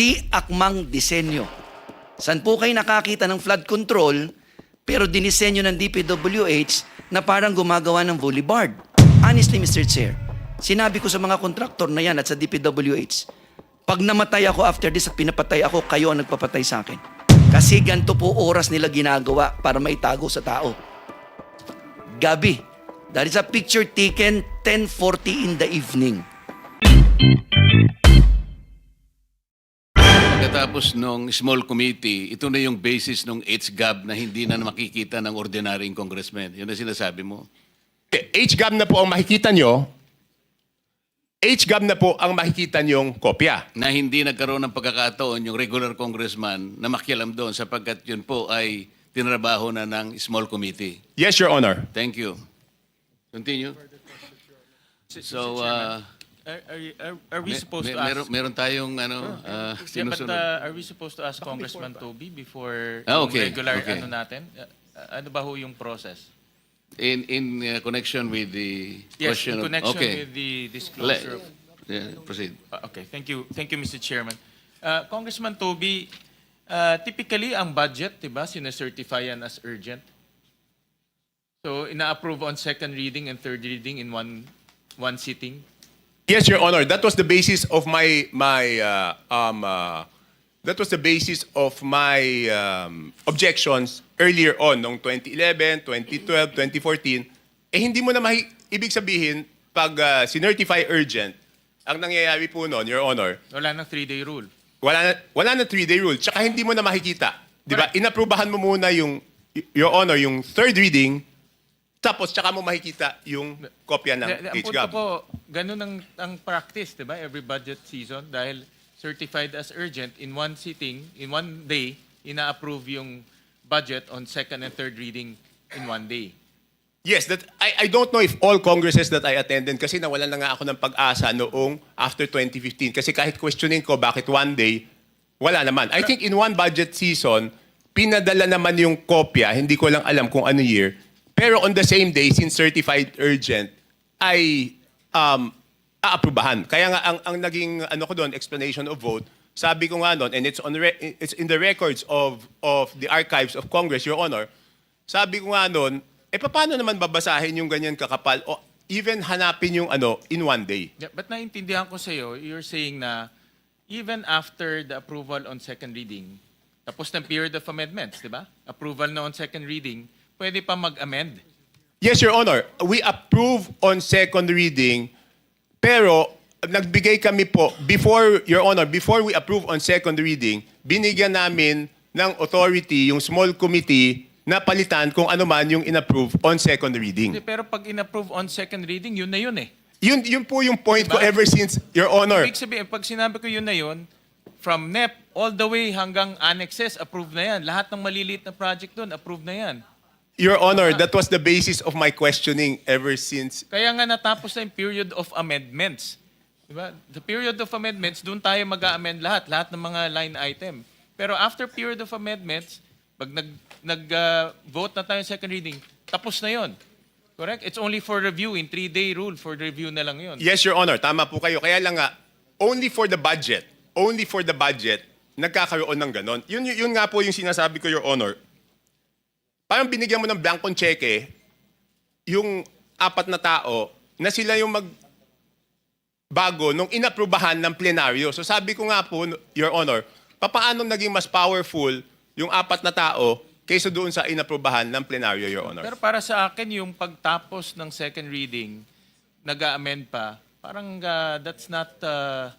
di akmang disenyo. San po kayo nakakita ng flood control pero dinisenyo ng DPWH na parang gumagawa ng boulevard? Honestly, Mr. Chair, sinabi ko sa mga kontraktor na yan at sa DPWH, pag namatay ako after this at pinapatay ako, kayo ang nagpapatay sa akin. Kasi ganito po oras nila ginagawa para maitago sa tao. Gabi, that is a picture taken 10.40 in the evening. Pagkatapos nung small committee, ito na yung basis ng HGAB na hindi na makikita ng ordinaryong congressman. Yun ang sinasabi mo. HGAB na po ang makikita nyo. HGAB na po ang makikita nyong kopya. Na hindi nagkaroon ng pagkakataon yung regular congressman na makialam doon sapagkat yun po ay tinrabaho na ng small committee. Yes, Your Honor. Thank you. Continue. So, uh, Are, are, are, are we supposed me- to ask? meron, meron tayong ano, uh, Yeah, but sinusunod. uh, are we supposed to ask Congressman Toby before Ah, yung okay, regular okay. ano natin? Uh, ano ba ho yung process? in in uh, connection with the Yes, question in of- connection okay. with the disclosure of... yeah, proceed. Uh, okay, thank you. Thank you, Mr. Chairman. Uh, Congressman Toby, uh, typically ang budget, di ba, sinacertify yan as urgent. So, ina-approve on second reading and third reading in one one sitting. Yes, Your Honor. That was the basis of my my uh, um uh, that was the basis of my um, objections earlier on noong 2011, 2012, 2014. Eh hindi mo na mahi- ibig sabihin pag uh, sinertify urgent, ang nangyayari po noon, Your Honor, Wala nang three-day rule. wala na, wala na three-day rule. Tsaka hindi mo na makikita. Di ba? Inaprubahan mo muna yung, Your Honor, yung third reading, tapos tsaka mo makikita yung kopya ng Ang punto HGAB. ko, ganun ang, ang practice, di ba? Every budget season, dahil certified as urgent, in one sitting, in one day, ina-approve yung budget on second and third reading in one day. Yes, that I, I don't know if all congresses that I attended kasi nawalan na nga ako ng pag-asa noong after 2015 kasi kahit questioning ko bakit one day, wala naman. I think in one budget season, pinadala naman yung kopya, hindi ko lang alam kung ano year, pero on the same day, since certified urgent, ay um, aaprubahan. Kaya nga ang, ang naging ano ko doon, explanation of vote, sabi ko nga doon, and it's, on it's in the records of, of the archives of Congress, Your Honor, sabi ko nga noon, eh paano naman babasahin yung ganyan kakapal o even hanapin yung ano in one day? Yeah, but naintindihan ko sa'yo, you're saying na even after the approval on second reading, tapos ng period of amendments, di ba? Approval na on second reading, pwede pa mag-amend. Yes, Your Honor. We approve on second reading, pero nagbigay kami po, before, Your Honor, before we approve on second reading, binigyan namin ng authority yung small committee na palitan kung ano man yung inapprove on second reading. Hindi, Pero pag in-approve on second reading, yun na yun eh. Yun, yun po yung point ko Diba? ever since, Your Honor. Ibig sabihin, pag sinabi ko yun na yun, from NEP all the way hanggang annexes, approved na yan. Lahat ng maliliit na project doon, approved na yan. Your Honor, that was the basis of my questioning ever since Kaya nga natapos na yung period of amendments. Diba? The period of amendments, doon tayo mag amend lahat, lahat ng mga line item. Pero after period of amendments, pag nag, nag-vote na tayo second reading, tapos na yon. Correct? It's only for review, in three-day rule, for review na lang yon. Yes, Your Honor. Tama po kayo. Kaya lang nga, only for the budget, only for the budget, nagkakaroon ng ganon. Yun, yun nga po yung sinasabi ko, Your Honor. Parang binigyan mo ng blankong cheque, yung apat na tao, na sila yung mag bago nung inaprubahan ng plenaryo. So sabi ko nga po, Your Honor, papaano naging mas powerful yung apat na tao kaysa doon sa inaprubahan ng plenaryo, Your Honor? Pero para sa akin, yung pagtapos ng second reading, nag-amend pa, parang uh, that's not uh,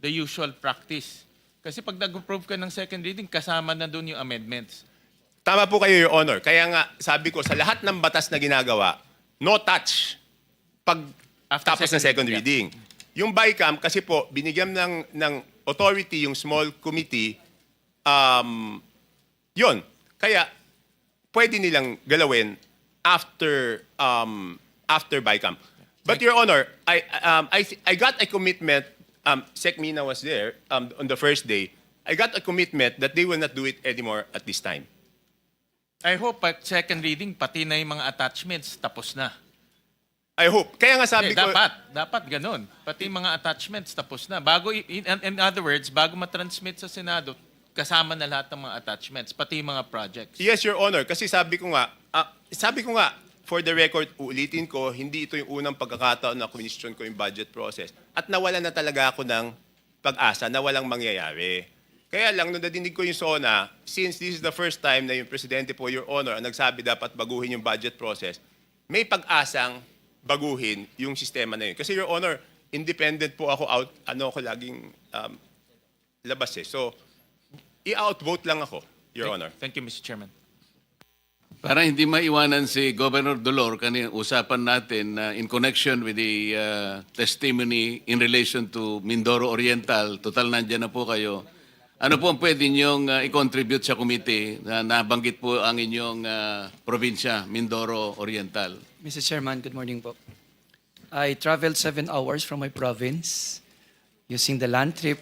the usual practice. Kasi pag nag-approve ka ng second reading, kasama na doon yung amendments. Tama po kayo, Your Honor. Kaya nga, sabi ko, sa lahat ng batas na ginagawa, no touch pag After tapos ng second second reading, reading. Yung BICAM, kasi po, binigyan ng, ng authority yung small committee, um, yun. Kaya, pwede nilang galawin after um, after BICAM. But Your Honor, I um, I I got a commitment. Um, Sec Mina was there um, on the first day. I got a commitment that they will not do it anymore at this time. I hope at second reading, pati na yung mga attachments, tapos na. I hope. Kaya nga sabi Hindi, ko... dapat, dapat ganun. Pati mga attachments tapos na. Bago, in, in other words, bago matransmit sa Senado, kasama na lahat ng mga attachments, pati yung mga projects. Yes, Your Honor. Kasi sabi ko nga, ah, sabi ko nga, for the record, ulitin ko, hindi ito yung unang pagkakataon na question ko yung budget process. At nawala na talaga ako ng pag-asa na walang mangyayari. Kaya lang, nung nadinig ko yung SONA, since this is the first time na yung Presidente po, Your Honor, ang nagsabi dapat baguhin yung budget process, may pag-asang baguhin yung sistema na yun. Kasi, Your Honor, independent po ako out, ano ako laging um, labas eh. So, i-outvote lang ako, Your Honor. Thank you, Mr. Chairman. Para hindi maiwanan si Governor Dolor, kanina usapan natin na in connection with the uh, testimony in relation to Mindoro Oriental, total nandyan na po kayo. Ano po ang pwede niyong uh, i-contribute sa committee na nabanggit po ang inyong uh, probinsya, Mindoro Oriental? Mr. Chairman, good morning po. I traveled seven hours from my province using the land trip,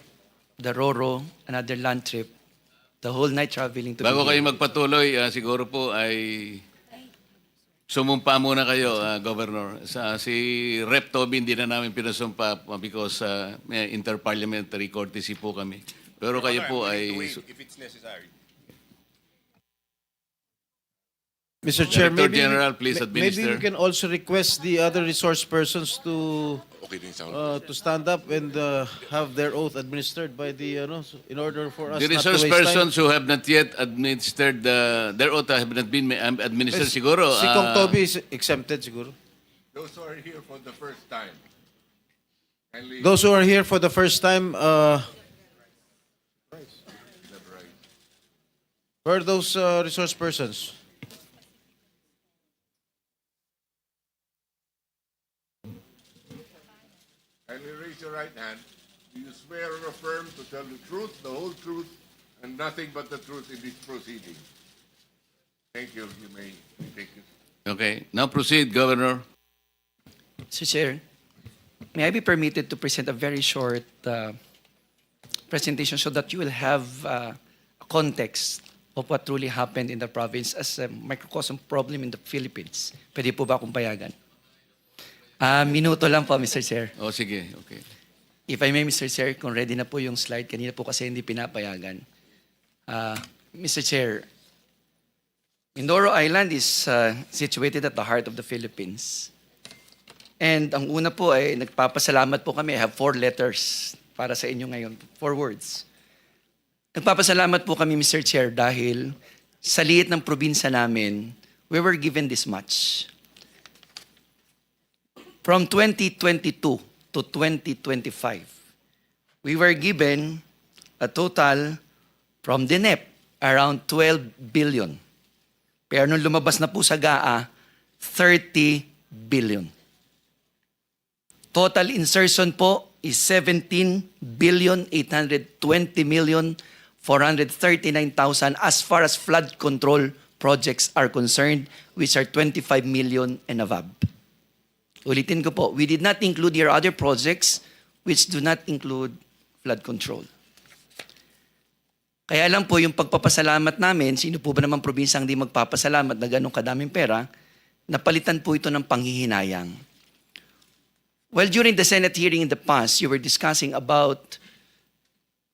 the Roro, another land trip, the whole night traveling to Bago be kayo magpatuloy, uh, siguro po ay sumumpa muna kayo, uh, Governor. Sa, si Rep. Toby hindi na namin pinasumpa uh, because uh, may interparliamentary courtesy po kami. Pero kayo po ay... If it's necessary. Mr. Chair, Director maybe, General, please ma- administer. maybe you can also request the other resource persons to uh, to stand up and uh, have their oath administered by the, ano, so- in order for us The not to resource waste time. persons who have not yet administered the, their oath have not been um, administered Yes, siguro. Si Kong ah, Toby is exempted siguro. Those who are here for the first time. Kindly Those who are here for the first time, uh, where are those uh, resource persons? Right hand. Do you swear or affirm to tell the truth, the whole truth, and nothing but the truth in this proceeding? Thank you. You may take it. Okay, now proceed, Governor. Mr. Chair, may I be permitted to present a very short uh, presentation so that you will have uh, a context of what truly happened in the province as a microcosm problem in the Philippines. Pwede po ba akong payagan? Ah, minuto lang po, Mr. Chair. O sige, okay. If I may, Mr. Chair, kung ready na po yung slide, kanina po kasi hindi pinapayagan. Ah, Mr. Chair, Mindoro Island is uh, situated at the heart of the Philippines. And ang una po ay nagpapasalamat po kami. I have four letters para sa inyo ngayon. Four words. Nagpapasalamat po kami, Mr. Chair, dahil sa liit ng probinsya namin, we were given this much. From 2022 to 2025, we were given a total from DNEP around 12 billion. Pero nung lumabas na po sa GAA, 30 billion. Total insertion po is 17 billion 820 million 439,000 as far as flood control projects are concerned, which are 25 million and above. Ulitin ko po, we did not include your other projects which do not include flood control. Kaya lang po yung pagpapasalamat namin, sino po ba naman probinsyang hindi magpapasalamat na ganong kadaming pera, napalitan po ito ng panghihinayang. Well, during the Senate hearing in the past, you were discussing about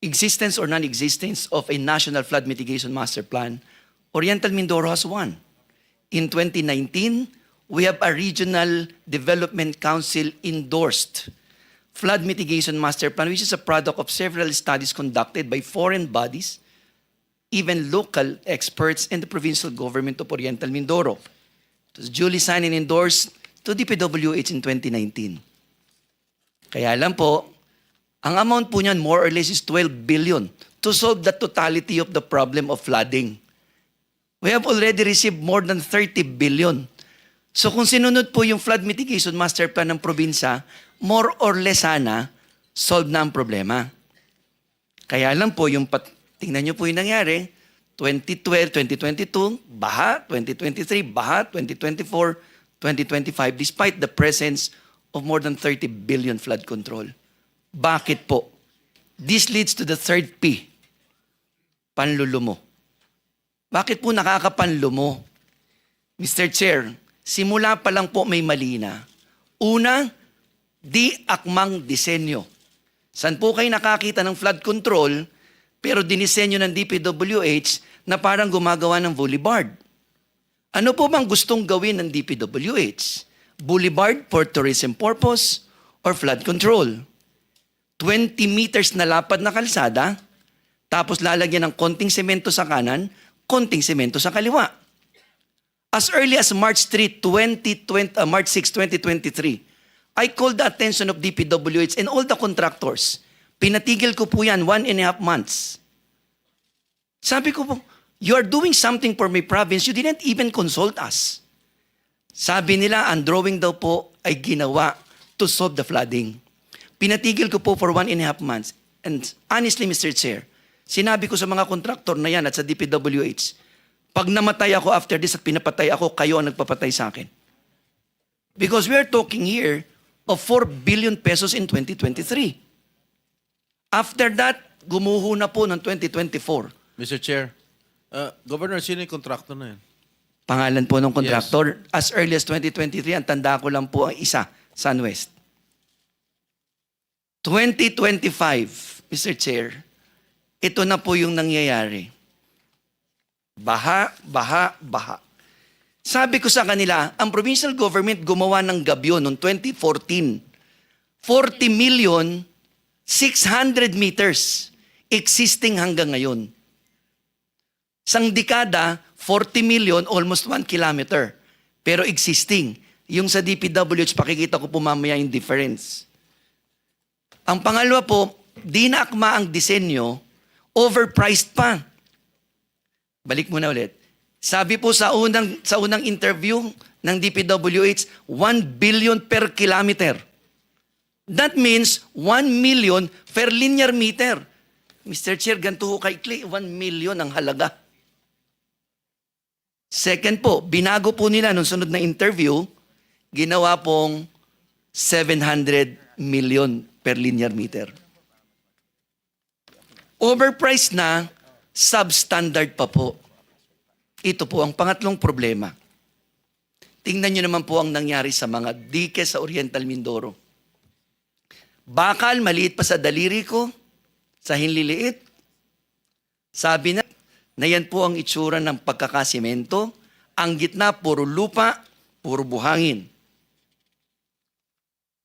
existence or non-existence of a national flood mitigation master plan. Oriental Mindoro has one. In 2019, we have a regional development council endorsed flood mitigation master plan, which is a product of several studies conducted by foreign bodies, even local experts, and the provincial government of Oriental Mindoro. It was duly signed and endorsed to DPWH in 2019. Kaya lang po, ang amount po niyan more or less is 12 billion to solve the totality of the problem of flooding. We have already received more than 30 billion. So kung sinunod po yung flood mitigation master plan ng probinsya, more or less sana, solve na ang problema. Kaya lang po yung, pat, tingnan nyo po yung nangyari, 2012, 2022, baha, 2023, baha, 2024, 2025, despite the presence of more than 30 billion flood control. Bakit po? This leads to the third P, panlulumo. Bakit po nakakapanlumo? Mr. Chair, simula pa lang po may mali na. Una, di akmang disenyo. San po kayo nakakita ng flood control pero dinisenyo ng DPWH na parang gumagawa ng boulevard? Ano po bang gustong gawin ng DPWH? Boulevard for tourism purpose or flood control? 20 meters na lapad na kalsada, tapos lalagyan ng konting semento sa kanan, konting semento sa kaliwa. As early as March 3, 2020, uh, March 6, 2023, I called the attention of DPWH and all the contractors. Pinatigil ko po yan one and a half months. Sabi ko po, you are doing something for my province, you didn't even consult us. Sabi nila, ang drawing daw po ay ginawa to solve the flooding. Pinatigil ko po for one and a half months. And honestly, Mr. Chair, sinabi ko sa mga kontraktor na yan at sa DPWH, pag namatay ako after this at pinapatay ako, kayo ang nagpapatay sa akin. Because we are talking here of 4 billion pesos in 2023. After that, gumuho na po ng 2024. Mr. Chair, uh, Governor, sino yung contractor na yan? Pangalan po ng kontraktor. As early as 2023, ang tanda ko lang po ang isa, SunWest. 2025, Mr. Chair, ito na po yung nangyayari. Baha, baha, baha. Sabi ko sa kanila, ang provincial government gumawa ng gabyo noong 2014. 40 million, 600 meters existing hanggang ngayon. Sang dekada, 40 million, almost 1 kilometer. Pero existing. Yung sa DPWH, pakikita ko po mamaya yung difference. Ang pangalawa po, di na akma ang disenyo, overpriced pa. Balik muna ulit. Sabi po sa unang, sa unang interview ng DPWH, 1 billion per kilometer. That means 1 million per linear meter. Mr. Chair, ganito ho kaikli, 1 million ang halaga. Second po, binago po nila nung sunod na interview, ginawa pong 700 million per linear meter. Overpriced na, substandard pa po. Ito po ang pangatlong problema. Tingnan nyo naman po ang nangyari sa mga dike sa Oriental Mindoro. Bakal, maliit pa sa daliri ko, sa hinliliit. Sabi na, na yan po ang itsura ng pagkakasimento. Ang gitna, puro lupa, puro buhangin.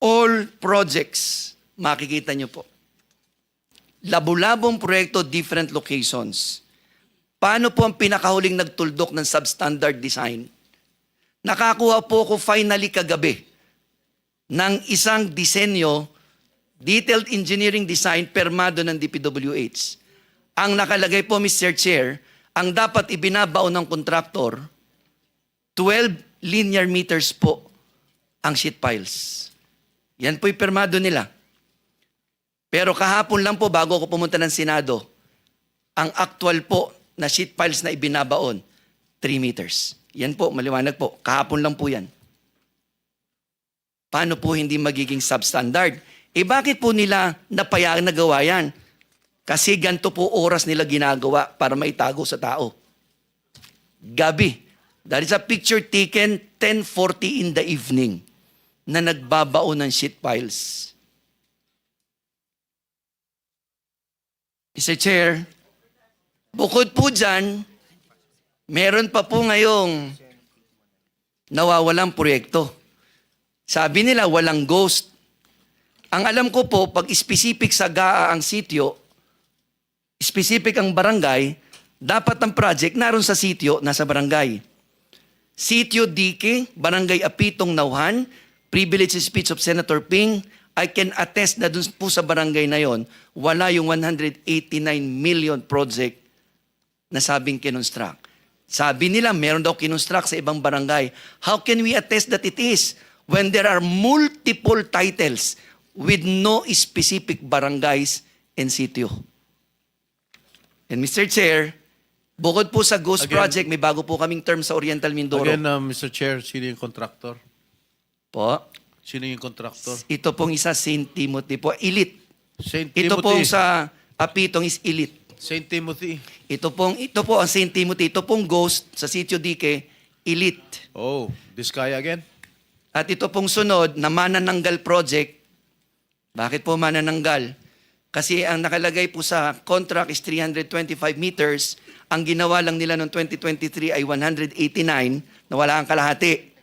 All projects, makikita nyo po. Labu-labong proyekto, different locations. Paano po ang pinakahuling nagtuldok ng substandard design? Nakakuha po ako finally kagabi ng isang disenyo, detailed engineering design permado ng DPWH. Ang nakalagay po, Mr. Chair, ang dapat ibinabaon ng kontraktor, 12 linear meters po ang sheet piles. Yan po'y permado nila. Pero kahapon lang po, bago ako pumunta ng Senado, ang actual po na sheet piles na ibinabaon, 3 meters. Yan po, maliwanag po. Kahapon lang po yan. Paano po hindi magiging substandard? Eh bakit po nila napayagan na gawa yan? Kasi ganito po oras nila ginagawa para maitago sa tao. Gabi. That is a picture taken 10.40 in the evening na nagbabaon ng sheet piles. Mr. Chair, bukod po dyan, meron pa po ngayong nawawalang proyekto. Sabi nila walang ghost. Ang alam ko po, pag specific sa GAA ang sityo, specific ang barangay, dapat ang project naroon sa sityo, nasa barangay. Sitio Dike, Barangay Apitong Nauhan, privilege speech of Senator Ping, I can attest na dun po sa barangay na yon, wala yung 189 million project na sabing kinonstruct. Sabi nila, meron daw kinonstruct sa ibang barangay. How can we attest that it is when there are multiple titles with no specific barangays and sitio? And Mr. Chair, bukod po sa Ghost Again- Project, may bago po kaming term sa Oriental Mindoro. Again, uh, Mr. Chair, sino yung contractor? po, Sino yung contractor? ito pong isa St. Timothy po, elite. St. Ito Timothy. pong sa Apitong is elite. St. Timothy. Ito pong ito po ang St. Timothy, ito pong Ghost sa Sitio Dike, elite. Oh, this guy again? At ito pong sunod na manananggal project. Bakit po manananggal? Kasi ang nakalagay po sa contract is 325 meters. Ang ginawa lang nila noong 2023 ay 189 na wala ang kalahati.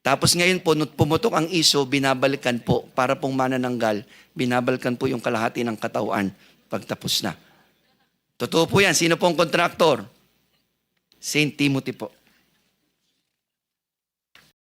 Tapos ngayon po, pumutok ang iso, binabalikan po para pong manananggal. Binabalikan po yung kalahati ng katawan pagtapos na. Totoo po yan. Sino pong kontraktor? St. Timothy po.